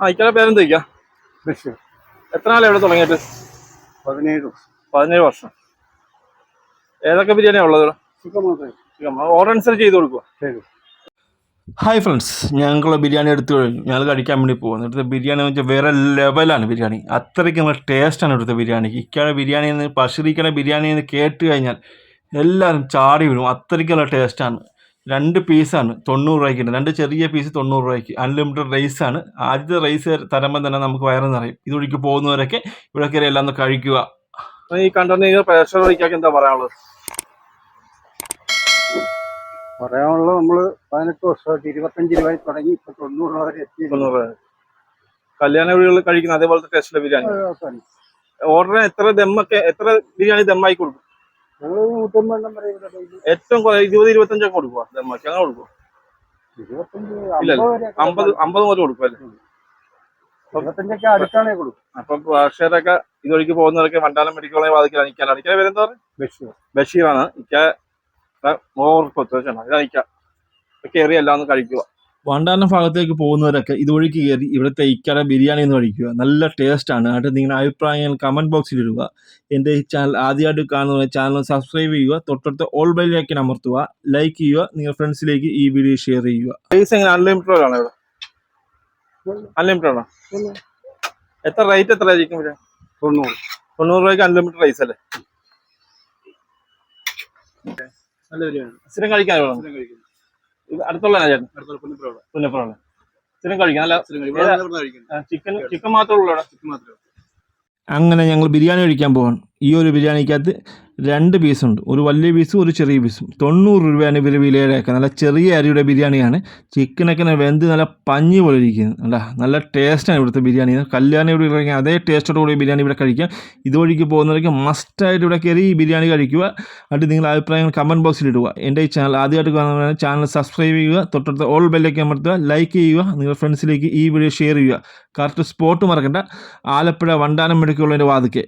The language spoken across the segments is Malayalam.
ആ ഇക്കാലെ പേരെന്തൊക്കെയാ ബഷീർ. എത്ര നാളെ ഇവിടെ തുടങ്ങിയിട്ട്? പതിനേഴ് പതിനേഴ് വർഷം. ഏതൊക്കെ ബിരിയാണിയാണ് ഉള്ളത്? ഓർഡർ അനുസരിച്ച് ചെയ്ത് കൊടുക്കുക ശരി. ഹായ് ഫ്രണ്ട്സ് ഞങ്ങളുടെ ബിരിയാണി എടുത്തു കഴിഞ്ഞു. ഞങ്ങൾ കഴിക്കാൻ വേണ്ടി പോകുന്നു. ഇവിടുത്തെ ബിരിയാണി എന്ന് വെച്ചാൽ വേറെ ലെവലാണ് ബിരിയാണി. അത്രയ്ക്ക് നല്ല ടേസ്റ്റാണ് ഇവിടുത്തെ ബിരിയാണി ഇക്കയുടെ ബിരിയാണി എന്ന് പശുരിക്കയുടെ ബിരിയാണി എന്ന് കേട്ട് കഴിഞ്ഞാൽ എല്ലാവരും ചാടി വീഴും. അത്രയ്ക്ക് നല്ല ടേസ്റ്റാണ് രണ്ട് പീസാണ് തൊണ്ണൂറ് രൂപയ്ക്ക് രണ്ട് ചെറിയ പീസ് തൊണ്ണൂറ് രൂപയ്ക്ക്. അൺലിമിറ്റഡ് റൈസ് ആണ്. ആദ്യത്തെ റൈസ് തരുമ്പോൾ തന്നെ നമുക്ക് വയറ് നിറയും. ഇതൊഴിക്ക് പോകുന്നവരൊക്കെ ഇവിടെ കയറി എല്ലാം ഒന്ന് കഴിക്കുക. ഈ കണ്ടെയ്നർ പ്രേക്ഷകർ എന്താ പറയാനുള്ളത്? പറയാനുള്ളത് നമ്മൾ പതിനെട്ട് വർഷമായിട്ട് ഇരുപത്തഞ്ച് രൂപയിൽ തുടങ്ങി. ഇപ്പൊ തൊണ്ണൂറ് രൂപ വരെ എത്തി തൊണ്ണൂറ് രൂപ. കല്യാണ വീടുകളിൽ കഴിക്കുന്ന അതേപോലത്തെ ടേസ്റ്റിലെ ബിരിയാണി. ഓർഡർ എത്ര ദമ്മൊക്കെ എത്ര ബിരിയാണി ദമ്മായി കൊടുക്കും? ഏറ്റവും ഇരുപത് ഇരുപത്തഞ്ചൊക്കെ കൊടുക്കുക അങ്ങനെ കൊടുക്കുക ഇല്ല, അമ്പത് അമ്പത് മുതൽ കൊടുക്കും അല്ലേ? ഇരുപത്തഞ്ചൊക്കെ അടുത്താണേ കൊടുക്കും. അപ്പൊ പ്രേക്ഷകരൊക്കെ ഇതുവഴിക്ക് പോകുന്നവരൊക്കെ മണ്ടാലം മെഡിക്കൽ കോളേജ് ബാധിക്കാൻ അനിക്കാൻ ഇക്ക പേരെന്താ പറയുക? ബഷീറാണ്. ഇക്ക ഓവർ കൊച്ചാണ് ഇതാ ഇക്ക കയറി എല്ലാം ഒന്ന് കഴിക്കുക. വണ്ടാനം ഭാഗത്തേക്ക് പോകുന്നവരൊക്കെ ഇതുവഴിക്ക് കയറി ഇവിടുത്തെ ഇക്കട ബിരിയാണി എന്ന് കഴിക്കുക. നല്ല ടേസ്റ്റ് ആണ്. എന്നിട്ട് നിങ്ങളുടെ അഭിപ്രായങ്ങൾ കമന്റ് ബോക്സിൽ ഇടുക. എന്റെ ഈ ചാനൽ ആദ്യമായിട്ട് കാണുന്ന ചാനൽ സബ്സ്ക്രൈബ് ചെയ്യുക. തൊട്ടടുത്ത ഓൾ ബെല്ലിലേക്ക് അമർത്തുക. ലൈക്ക് ചെയ്യുക. നിങ്ങളുടെ ഫ്രണ്ട്സിലേക്ക് ഈ വീഡിയോ ഷെയർ ചെയ്യുക. പ്രൈസ് എങ്ങനെ? അൺലിമിറ്റഡ് ആണോ ഇവിടെ? അൺലിമിറ്റഡ് ആണോ? എത്ര റേറ്റ് എത്ര ആയിരിക്കും ഇവിടെ? തൊണ്ണൂറ്. തൊണ്ണൂറ് രൂപയ്ക്ക് അൺലിമിറ്റഡ് റൈസ് അല്ലേ? നല്ല ബിരിയാണി. സ്ഥിരം കഴിക്കാനോ ഇത് അടുത്തുള്ള ചേട്ടൻ പുന്നപ്പുറമാണ് സ്ഥിരം കഴിക്കാം. നല്ല ചിക്കൻ ചിക്കൻ മാത്രമേ ഉള്ളൂ. അങ്ങനെ ഞങ്ങൾ ബിരിയാണി കഴിക്കാൻ പോവാണ്. ഈ ഒരു ബിരിയാണിക്കകത്ത് രണ്ട് പീസുണ്ട് ഒരു വലിയ പീസും ഒരു ചെറിയ പീസും തൊണ്ണൂറ് രൂപയാണ് ഇവർ വിലയുടെയൊക്കെ നല്ല ചെറിയ അരിയുടെ ബിരിയാണിയാണ്. ചിക്കനൊക്കെ വെന്ത് നല്ല പഞ്ഞി പോലെ ഇരിക്കുന്നത് അല്ല നല്ല ടേസ്റ്റാണ് ഇവിടുത്തെ ബിരിയാണി. കല്യാണം ഇവിടെ കഴിക്കാൻ അതേ ടേസ്റ്റോട് കൂടി ബിരിയാണി ഇവിടെ കഴിക്കാം. ഇതുവഴിക്ക് പോകുന്നവർക്ക് മസ്റ്റായിട്ട് ഇവിടെ കയറി ഈ ബിരിയാണി കഴിക്കുക. എന്നിട്ട് നിങ്ങളുടെ അഭിപ്രായങ്ങൾ കമന്റ് ബോക്സിൽ ഇടുക. എന്റെ ഈ ചാനൽ ആദ്യമായിട്ട് കാണുന്നവരാണ് ചാനൽ സബ്സ്ക്രൈബ് ചെയ്യുക. തൊട്ടടുത്ത ഓൾ ബെല്ലേക്ക് അമർത്തുക. ലൈക്ക് ചെയ്യുക. നിങ്ങളുടെ ഫ്രണ്ട്സിലേക്ക് ഈ വീഡിയോ ഷെയർ ചെയ്യുക. കറക്റ്റ് സ്പോട്ട് മറക്കണ്ട. ആലപ്പുഴ വണ്ടാനം മെഡിക്കുള്ളതിന്റെ വാതിക്കെ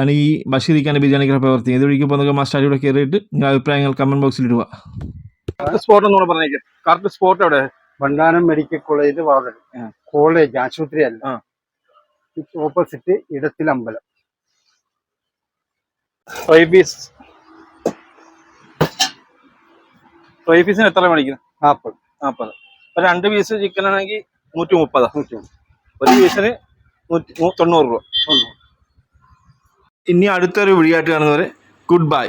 ആണ് ഈ ബഷീറിക്കാന്റെ ബിരിയാണിക്ക് പ്രവർത്തിക്കുന്നത്. ഇതുവഴിക്ക് പോകുന്ന മസ്റ്റായിട്ട് ഇവിടെ കയറിയിട്ട് നിങ്ങളുടെ അഭിപ്രായങ്ങൾ കമന്റ് ബോക്സിൽ ഇടുക. കറക്റ്റ് സ്പോട്ട് എന്നോട് പറഞ്ഞേക്ക്. കറക്റ്റ് സ്പോട്ട് എവിടെ? വണ്ടാനം മെഡിക്കൽ കോളേജ് വാതൽ. കോളേജ് ആശുപത്രി അല്ല. ഓപ്പോസിറ്റ് ഇടത്തിൽ അമ്പലം. റൈബീസ് റൈബീസിന് എത്ര മേടിക്കുന്നത് നാൽപ്പത് നാൽപ്പത് അപ്പം രണ്ട് പീസ് ചിക്കൻ ആണെങ്കിൽ നൂറ്റി മുപ്പതാ നൂറ്റി ഒരു പീസിന് നൂറ്റി തൊണ്ണൂറ് രൂപ. തൊണ്ണൂറ്. ഇനി അടുത്തൊരു വീഡിയോ ആയിട്ട് കാണുന്നവരെ ഗുഡ് ബൈ